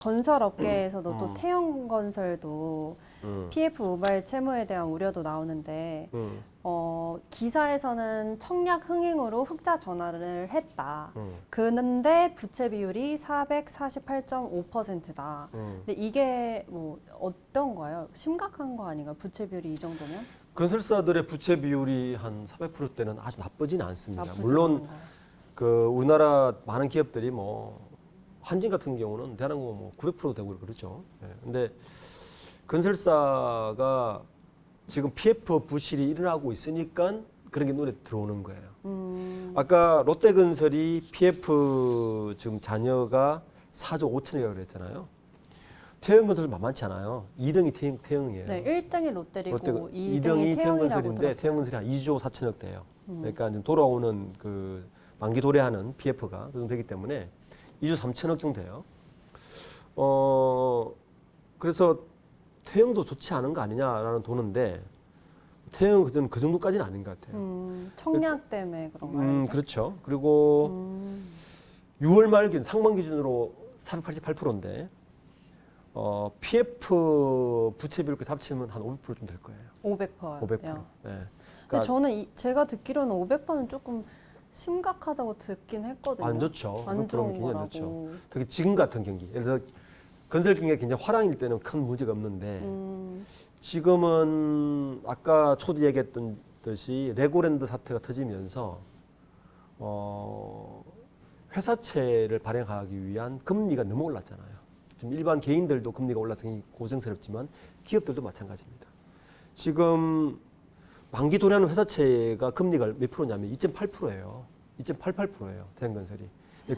건설 업계에서도 또 음. 태형건설도 음. PF 우발 채무에 대한 우려도 나오는데 음. 어, 기사에서는 청약 흥행으로 흑자 전환을 했다. 음. 그런데 부채 비율이 448.5%다. 음. 근데 이게 뭐 어떤 거예요? 심각한 거 아닌가요? 부채 비율이 이 정도면? 건설사들의 부채 비율이 한 400%대는 아주 나쁘지는 않습니다. 나쁘지 물론 않은 거예요. 그 우리나라 많은 기업들이 뭐 한진 같은 경우는 대한항공 뭐900% 되고 그렇죠. 예. 근데 건설사가 지금 PF 부실이 일어나고 있으니까 그런 게 눈에 들어오는 거예요. 음, 아까 롯데건설이 PF 지금 자녀가 4조 5천억이라고 그랬잖아요. 태형건설 만만치 않아요. 2등이 태형, 태형이에요. 네, 1등이 롯데리고 롯데 2등이, 2등이 태형이라고 태형건설인데. 태형건설이 한 2조 4천억 대요. 음. 그러니까 지금 돌아오는 그 만기 도래하는 PF가 되기 때문에 2조 3천억 정도 돼요. 어 그래서 태형도 좋지 않은 거 아니냐라는 도는데 태형 그전 그 정도까지는 아닌 것 같아요. 음, 청약 때문에 그런가요? 음 그렇죠. 그리고 음, 6월 말 기준 상반 기준으로 488%인데 어 PF 부채 비율까지 합치면 한 500%좀 될 거예요. 500%요. 500%. 예. 근데 그러니까 저는 이, 제가 듣기로는 500%는 조금 심각하다고 듣긴 했거든요. 안 좋죠. 안 500%는 좋은 굉장히 안 거라고. 좋죠. 특히 지금 같은 경기. 예를 들어 건설 경기가 굉장히 화랑일 때는 큰 문제가 없는데 음, 지금은 아까 초대 얘기했던 듯이 레고랜드 사태가 터지면서 어 회사채를 발행하기 위한 금리가 너무 올랐잖아요. 지금 일반 개인들도 금리가 올라서 고생스럽지만 기업들도 마찬가지입니다. 지금 만기 도래하는 회사채가 금리가 몇 프로냐면 2.8%예요. 2.88%예요. 대형건설이.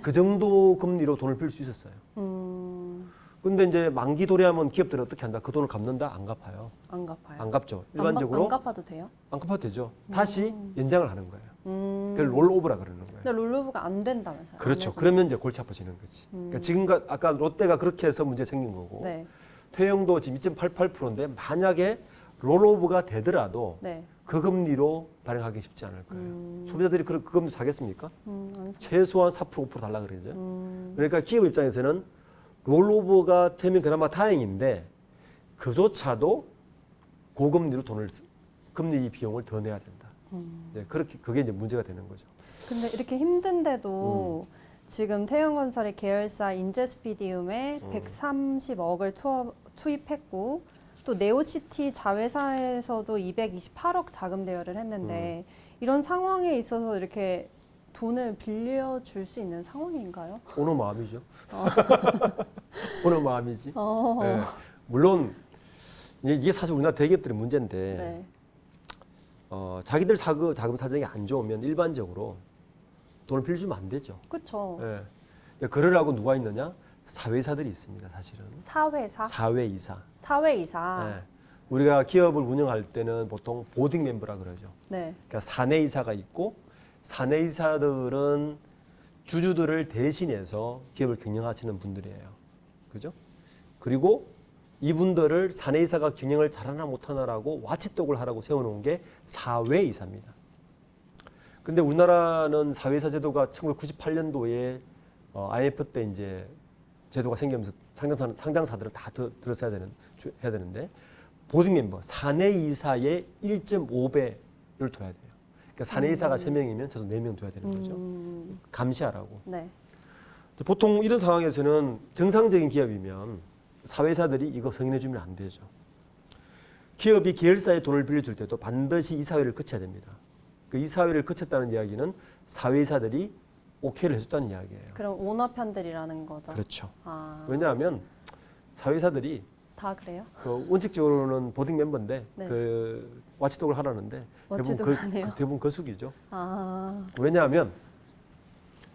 그 정도 금리로 돈을 빌 수 있었어요. 음, 근데 이제 만기 도래하면 기업들은 어떻게 한다? 그 돈을 갚는다? 안 갚아요. 안 갚아요. 안 갚죠. 안 갚- 일반적으로 안 갚 아도 돼요? 안 갚아도 되죠. 다시 연장을 하는 거예요. 음, 그걸 롤오버라 그러는 거예요. 근데 롤로브가 안 된다면서요? 그렇죠. 안. 그러면 이제 골치 아파지는 거지. 그러니까 지금 아까 롯데가 그렇게 해서 문제 생긴 거고 네, 태형도 지금 2.88%인데 만약에 롤오버가 되더라도 네. 그 금리로 발행하기 쉽지 않을 거예요. 음. 소비자들이 그, 그 금리 사겠습니까? 음. 최소한 4% 5% 달라 그러죠. 음, 그러니까 기업 입장에서는 롤오버가 되면 그나마 다행인데 그조차도 고금리로 돈을 쓰- 금리 비용을 더 내야 된다. 음. 네, 그렇게 그게 이제 문제가 되는 거죠. 근데 이렇게 힘든데도 음. 지금 태형건설의 계열사 인제스피디움에 음. 130억을 투어, 투입했고 또 네오시티 자회사에서도 228억 자금 대여를 했는데 음. 이런 상황에 있어서 이렇게 돈을 빌려줄 수 있는 상황인가요? 어느 마음이죠? 어느 마음이지? 어. 네, 물론 이게 이게 사실 우리나라 대기업들의 문제인데 네. 어, 자기들 사그 자금 사정이 안 좋으면 일반적으로 돈을 빌려주면 안 되죠. 그렇죠. 예. 근데 그러라고 누가 있느냐? 사회사들이 있습니다. 사실은 사회사, 사회이사. 사회이사. 예. 우리가 기업을 운영할 때는 보통 보딩 멤버라 그러죠. 네. 그러니까 사내이사가 있고 사내이사들은 주주들을 대신해서 기업을 경영하시는 분들이에요. 그죠? 그리고 이분들을 사내이사가 경영을 잘하나 못하나라고 와치독을 하라고 세워놓은 게 사회이사입니다. 그런데 우리나라는 사회이사 제도가 1998년도에 어, IMF 때 이제 제도가 생기면서 상장사, 상장사들은 다 들, 들어서야 되는 주- 해야 되는데 보딩 멤버 사내 이사의 1.5배를 둬야 돼요. 그러니까 사내이사가 세 3명이면 저도 4명 둬야 되는 거죠. 음, 감시하라고. 네. 보통 이런 상황에서는 정상적인 기업이면 사회사들이 이거 승인해 주면 안 되죠. 기업이 계열사에 돈을 빌려줄 때도 반드시 이사회를 거쳐야 됩니다. 그 이사회를 거쳤다는 이야기는 사회사들이 오케이를 해줬다는 이야기예요. 그럼 오너 편들이라는 거죠. 그렇죠. 아, 왜냐하면 사회사들이 다 그래요? 그 원칙적으로는 보딩 멤버인데 네. 그 와치독을 하라는데 대부분 그, 하네요. 그 대부분 거수기죠. 아, 왜냐하면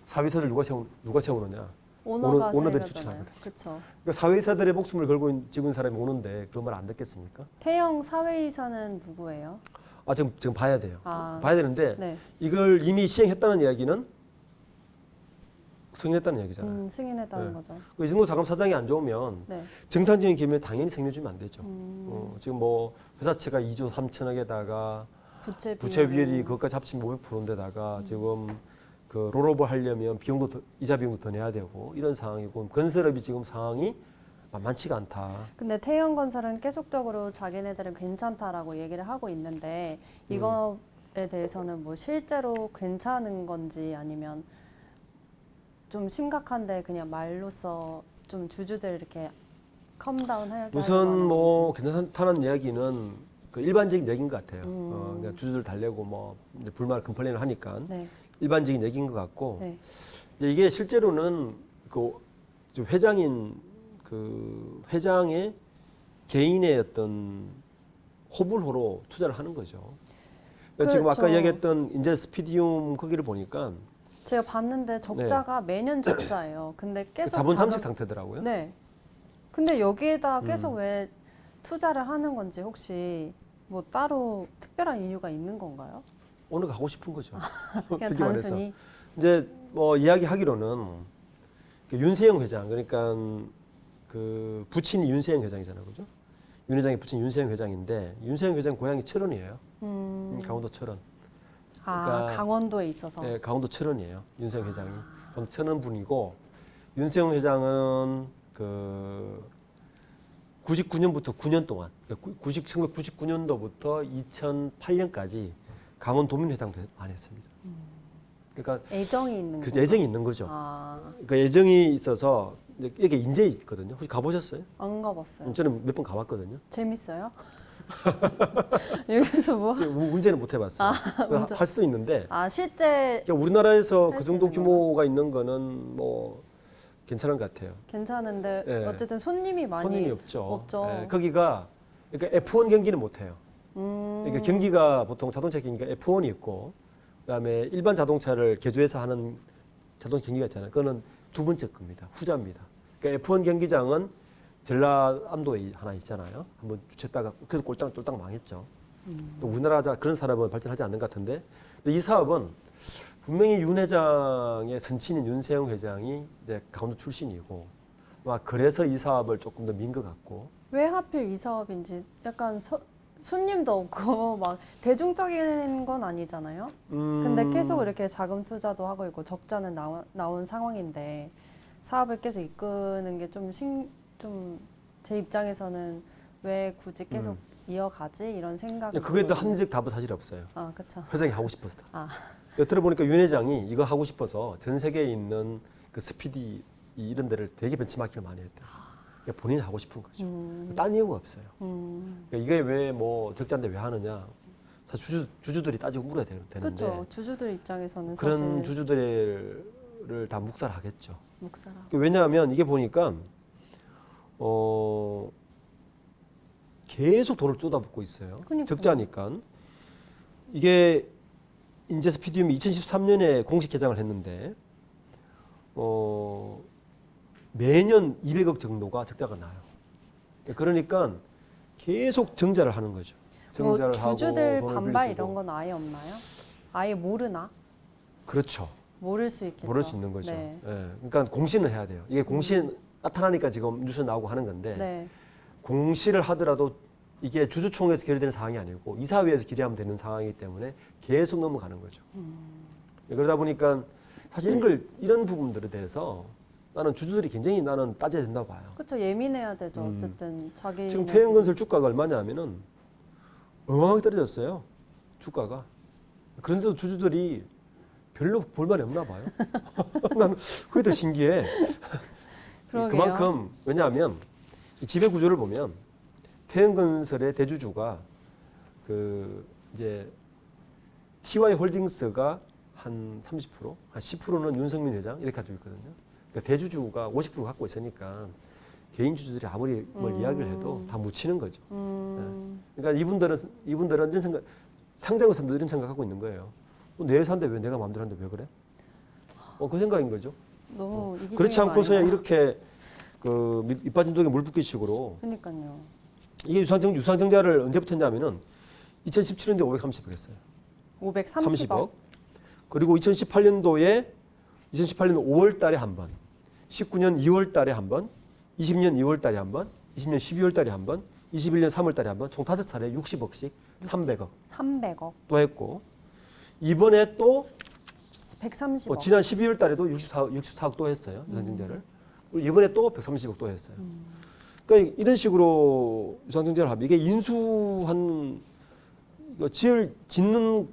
사회사들 누가 세우 누가 세우느냐? 오너가 오너- 오너들이. 추천하거든요. 그렇죠. 그러니까 사회사들의 목숨을 걸고 찍은 사람이 오는데 그 말 안 듣겠습니까? 태영 사회이사는 누구예요? 아 지금 지금 봐야 돼요. 아. 봐야 되는데 네, 이걸 이미 시행했다는 이야기는 승인했다는 얘기잖아요. 음, 승인했다는 네. 거죠. 그이 정도 자금 사장이 안 좋으면 네, 정상적인 기업에 당연히 승인해주면 안 되죠. 음, 어, 지금 뭐 회사채가 2조 3천억에다가 부채 비율. 부채 비율이 그것까지 합치면 500%인데다가 지금 그 롤오버 하려면 비용도 더, 이자 비용도 더 내야 되고 이런 상황이고 건설업이 지금 상황이 만만치가 않다. 근데 태형건설은 계속적으로 자기네들은 괜찮다라고 얘기를 하고 있는데 음. 이거에 대해서는 뭐 실제로 괜찮은 건지 아니면 좀 심각한데 그냥 말로써 좀 주주들 이렇게 컴다운 하게 우선 하는 뭐. 괜찮다는 이야기는 그 일반적인 얘기인 것 같아요. 음. 어, 그러니까 주주들 달래고 뭐 이제 불만 컴플레인을 하니까 네, 일반적인 얘기인 것 같고 네. 이제 이게 실제로는 그좀 회장인 그 회장의 개인의 어떤 호불호로 투자를 하는 거죠. 그러니까 지금 아까 그렇죠. 이야기했던 인제 스피디움 거기를 보니까 제가 봤는데 적자가 매년 적자예요. 근데 계속 네. 자본 자금- 탐색 상태더라고요. 네. 근데 여기에다 음. 계속 왜 투자를 하는 건지 혹시 뭐 따로 특별한 이유가 있는 건가요? 오늘 가고 싶은 거죠. 그냥 솔직히 말해서. 단순히 이제 뭐 이야기하기로는 그 윤세영 회장 그러니까 그 부친이 윤세영 회장이잖아요, 그죠? 윤 회장의 부친 윤세영 회장인데 윤세영 회장 고향이 철원이에요. 음, 강원도 철원. 아 그러니까- 강원도에 있어서 네, 강원도 철원이에요. 윤세영 회장이. 그럼 철원 분이고 윤세영 회장은 그 99년부터 9년 동안, 90, 1999년도부터 2008년까지 강원 도민 회장도 안 했습니다. 그러니까 애정이 있는 그 거. 애정이 있는 거죠. 아안 그 애정이 있어서 이제 이게 인제 있거든요. 혹시 가보셨어요? 가봤어요. 저는 몇 번 가봤거든요. 재밌어요? 여기서 뭐? 지금 운- 운전은 못 해봤어요. 그러니까 운전. 할 수도 있는데 아 실제 그러니까 우리나라에서 할수 그 정도 있는 규모가 있는 거는 뭐 괜찮은 것 같아요. 괜찮은데 예. 어쨌든 손님이 많이 손님이 없죠. 없죠. 예, 거기가 그러니까 F1 경기는 못 해요. 음, 그러니까 경기가 보통 자동차 경기가 F1이 있고 그다음에 일반 자동차를 개조해서 하는 자동차 경기가 있잖아요. 그거는 두 번째 겁니다. 후자입니다. 그러니까 F1 경기장은 전라암도에 하나 있잖아요. 한번 주최다가 그래서 꼴짱 쫄딱 망했죠. 음. 또 우리나라 자- 그런 산업은 발전하지 않는 것 같은데 근데 이 사업은 분명히 윤 회장의 선친인 윤세영 회장이 이제 강원도 출신이고 막 그래서 이 사업을 조금 더 민 것 같고 왜 하필 이 사업인지 약간 서- 손님도 없고 막 대중적인 건 아니잖아요. 음, 근데 계속 이렇게 자금 투자도 하고 있고 적자는 나와, 나온 상황인데 사업을 계속 이끄는 게 좀 신 좀 제 입장에서는 왜 굳이 계속 음. 이어가지 이런 생각이 그거에 또 들거든요. 합리적 답은 사실 없어요. 아 그렇죠. 회장이 하고 싶어서. 아. 들어보니까 윤 회장이 이거 하고 싶어서 전 세계에 있는 그 스피디 이런 데를 되게 벤치마킹을 많이 했대요. 그러니까 본인이 하고 싶은 거죠. 음, 딴 이유가 없어요. 음. 그러니까 이게 왜 뭐 적자인데 왜 하느냐. 사실 주주, 주주들이 따지고 물어야 되- 되는데 그렇죠. 주주들 입장에서는 그런 사실 주주들을 다 묵살하겠죠. 묵살하. 그 왜냐하면 이게 보니까 어 계속 돈을 쏟아붓고 있어요. 그러니까요. 적자니까 이게 인제 스 피디움이 2013년에 공식 개장을 했는데 어 매년 200억 정도가 적자가 나요. 그러니까 계속 정자를 하는 거죠. 뭐 정자를 주주들 하고 반발 빌려주고. 이런 건 아예 없나요? 아예 모르나? 그렇죠. 모를 수 있겠죠. 모를 수 있는 거죠. 네. 예. 그러니까 공시는 해야 돼요. 이게 공시 나타나니까 지금 뉴스 나오고 하는 건데 네. 공시를 하더라도 이게 주주총회에서 결의되는 사항이 아니고 이사회에서 결의하면 되는 상황이기 때문에 계속 넘어가는 거죠. 예, 그러다 보니까 사실 이런 걸 이런 부분들에 대해서 나는 주주들이 굉장히 나는 따져야 된다고 봐요. 그렇죠. 예민해야 되죠. 음. 어쨌든 자기 지금 태형건설 주가가 얼마냐면은 어마어마하게 떨어졌어요. 주가가. 그런데도 주주들이 별로 볼말이 없나 봐요. 나는 그게 더 신기해. 그러게요. 그만큼 왜냐하면 이 지배 구조를 보면 태형건설의 대주주가 그 이제 TY 홀딩스가 한 30%, 한 10%는 윤석민 회장 이렇게 가지고 있거든요. 그러니까 대주주가 50% 갖고 있으니까 개인 주주들이 아무리 뭘 음. 이야기를 해도 다 묻히는 거죠. 음, 그러니까 이분들은 이분들은 이런 생각 상장 회사도 이런 생각하고 있는 거예요. 어, 내 회사인데 왜 내가 마음대로 하는데 왜 그래? 어, 그 생각인 거죠. 너무 이기적인 어. 그렇지 거 않고서 그냥 아닌가요? 이렇게 그 밑- 밑빠진 독에 물 붓기 식으로 그러니까요. 이게 유상증 유상증자를 언제부터 했냐면은 2017년도에 530억 했어요. 530억. 30억. 그리고 2018년도에 2018년 5월 달에 한 번, 19년 2월 달에 한 번, 20년 2월 달에 한 번, 20년 12월 달에 한 번, 21년 3월 달에 한 번, 총 다섯 차례 60억씩 300억 300억. 또 했고 이번에 또 130억. 어, 지난 12월 달에도 64억, 64억 또 했어요. 유상증자를. 그리고 이번에 또 130억 또 했어요. 그러니까 이런 식으로 유상증자를 하면 이게 인수한 지을 짓는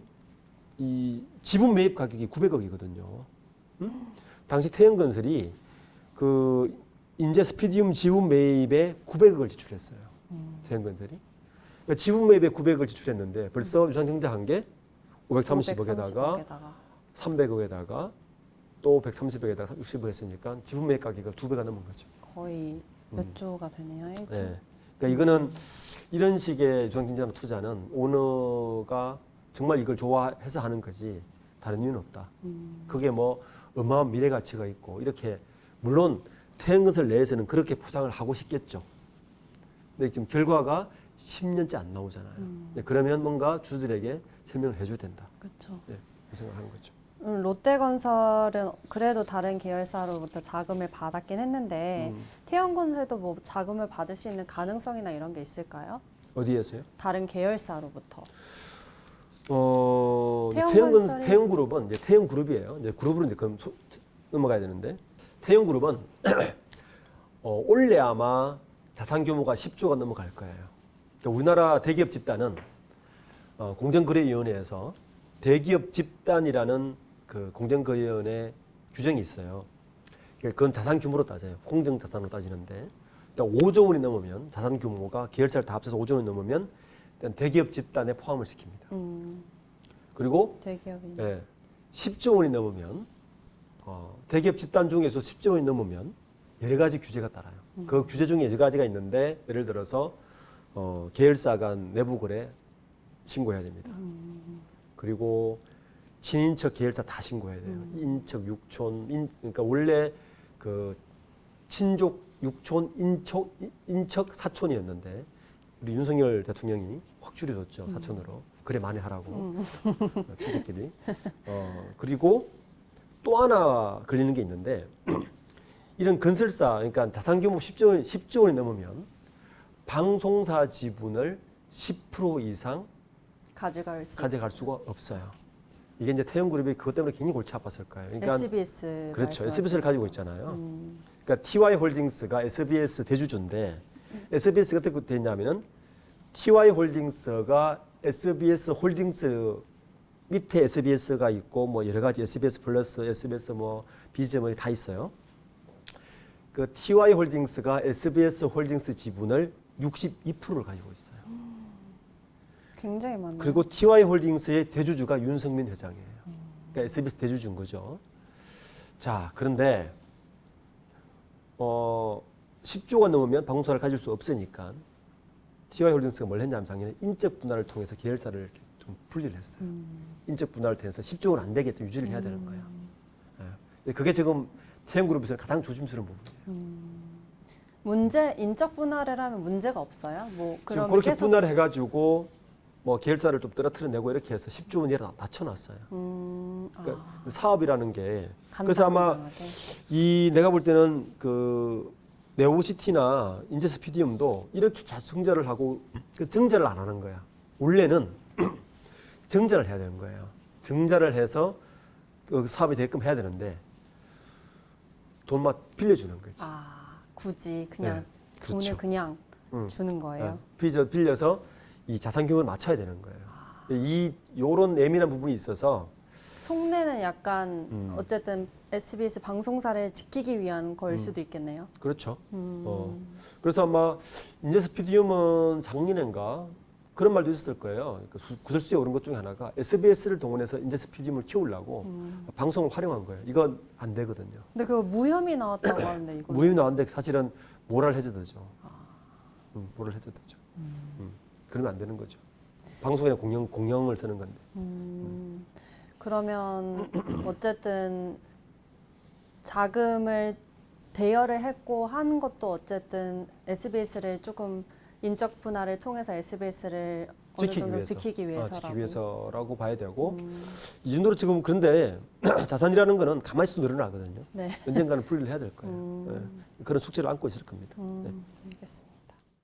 이 지분 매입 가격이 900억이거든요. 음? 당시 태영건설이 그 인제 스피디움 지분 매입에 900억을 지출했어요. 태영건설이. 그러니까 지분 매입에 900억을 지출했는데 벌써 유상증자한 게 530억에다가 530억에다가 300억에다가 또 130억에다가 60억 했으니까 지분 매입 가격이 두 배가 넘은 거죠. 거의 몇 조가 되네요. 일조. 네. 그러니까 이거는 이런 식의 중앙진자나 투자는 오너가 정말 이걸 좋아해서 하는 거지 다른 이유는 없다. 그게 뭐 어마어마한 미래 가치가 있고 이렇게 물론 태양건설 내에서는 그렇게 포장을 하고 싶겠죠. 근데 지금 결과가 10년째 안 나오잖아요. 네, 그러면 뭔가 주주들에게 설명을 해줘야 된다. 그렇죠. 네, 그 생각을 하는 거죠. 음, 롯데건설은 그래도 다른 계열사로부터 자금을 받았긴 했는데 음. 태영건설도 뭐 자금을 받을 수 있는 가능성이나 이런 게 있을까요? 어디에서요? 다른 계열사로부터. 어, 태영건 태영 그룹은 이제 태영 그룹이에요. 이제 그룹으로 이제 그럼 소- 넘어가야 되는데 태영 그룹은 어, 올해 아마 자산 규모가 10조가 넘어갈 거예요. 그러니까 우리나라 대기업 집단은 어, 공정거래위원회에서 대기업 집단이라는 그 공정거래위원회 규정이 있어요. 그러니까 그건 자산 규모로 따져요. 공정 자산으로 따지는데 일단 5조 원이 넘으면 자산 규모가 계열사를 다 합쳐서 5조 원이 넘으면 일단 대기업 집단에 포함을 시킵니다. 음, 그리고 대기업이. 예, 10조 원이 넘으면 어, 대기업 집단 중에서 10조 원이 넘으면 여러 가지 규제가 따라요. 그 규제 중에 여러 가지가 있는데 예를 들어서 어, 계열사 간 내부 거래 신고해야 됩니다. 그리고 친인척 계열사 다 신고해야 돼요. 인척, 육촌, 인, 그러니까 원래 그 친족, 육촌, 인척, 인척, 사촌이었는데 우리 윤석열 대통령이 확 줄여줬죠 사촌으로. 그래 많이 하라고 어, 친척끼리. 어, 그리고 또 하나 걸리는 게 있는데 이런 건설사, 그러니까 자산 규모 10조, 원- 10조 원이 넘으면 방송사 지분을 10% 이상 가져갈 수. 가져갈 수가 없어요. 이게 이제 태영그룹이 그것 때문에 굉장히 골치 아팠을 거예요. 그러니까 SBS. 그렇죠. SBS를 가지고. 있잖아요. 음, 그러니까 TY 홀딩스가 SBS 대주주인데 SBS가 어떻게 됐냐면은 TY 홀딩스가 SBS 홀딩스 밑에 SBS가 있고 뭐 여러 가지 SBS 플러스, SBS 뭐 비즈점이 다 있어요. 그 TY 홀딩스가 SBS 홀딩스 지분을 62%를 가지고 있어요. 굉장히 많네요. 그리고 TY 홀딩스의 대주주가 윤석민 회장이에요. 그러니까 SBS 대주주인 거죠. 자, 그런데 어 10조가 넘으면 방송사를 가질 수 없으니까 TY 홀딩스가 뭘 했냐면 작년에 인적 분할을 통해서 계열사를 이렇게 좀 분리를 했어요. 음. 인적 분할을 통해서 10조는 안 되겠죠. 유지를 해야 되는 거예요. 예. 근데 그게 지금 TM그룹에서 가장 조심스러운 부분이에요. 문제 인적 분할을 하면 문제가 없어요. 뭐 지금 그럼 그렇게 계속 분할을 해가지고 뭐 계열사를 좀 떨어뜨려내고 이렇게 해서 10조 원 이하로 낮춰놨어요. 음, 그러니까 아, 사업이라는 게 그래서 아마 간단하게. 이 내가 볼 때는 그 네오시티나 인제스피디움도 이렇게 계속 증자를 하고 그 증자를 안 하는 거야. 원래는 증자를 해야 되는 거예요. 증자를 해서 그 사업이 되게끔 해야 되는데 돈만 빌려주는 거지. 아 굳이 그냥 네, 그렇죠. 돈을 그냥 응. 주는 거예요. 예, 빌려, 빌려서 이 자산 규모를 맞춰야 되는 거예요. 이 요런 예민한 부분이 있어서 속내는 약간 음. 어쨌든 SBS 방송사를 지키기 위한 거일 음. 수도 있겠네요. 그렇죠. 음. 어. 그래서 아마 인제스피디움은 작년인가 그런 말도 있었을 거예요. 그러니까 수- 구설수에 오른 것 중에 하나가 SBS를 동원해서 인제스피디움을 키우려고 음. 방송을 활용한 거예요. 이건 안 되거든요. 근데 그 무혐의 나왔다고 하는데 이거 무혐의 나왔는데 사실은 모랄 해저드죠. 아. 음, 모랄 해저드죠. 음. 그러면 안 되는 거죠. 방송이나 공영 공영을 쓰는 건데. 음, 그러면 어쨌든 자금을 대여를 했고 한 것도 어쨌든 SBS를 조금 인적 분할을 통해서 SBS를 어느 지키기 정도 위해서. 지키기 어, 위해서라고. 지키기 위해서라고 봐야 되고 음, 이 정도로 지금 그런데 자산이라는 거는 가만히 있어도 늘어나거든요. 네. 언젠가는 분리를 해야 될 거예요. 음. 예. 그런 숙제를 안고 있을 겁니다. 음, 네. 알겠습니다.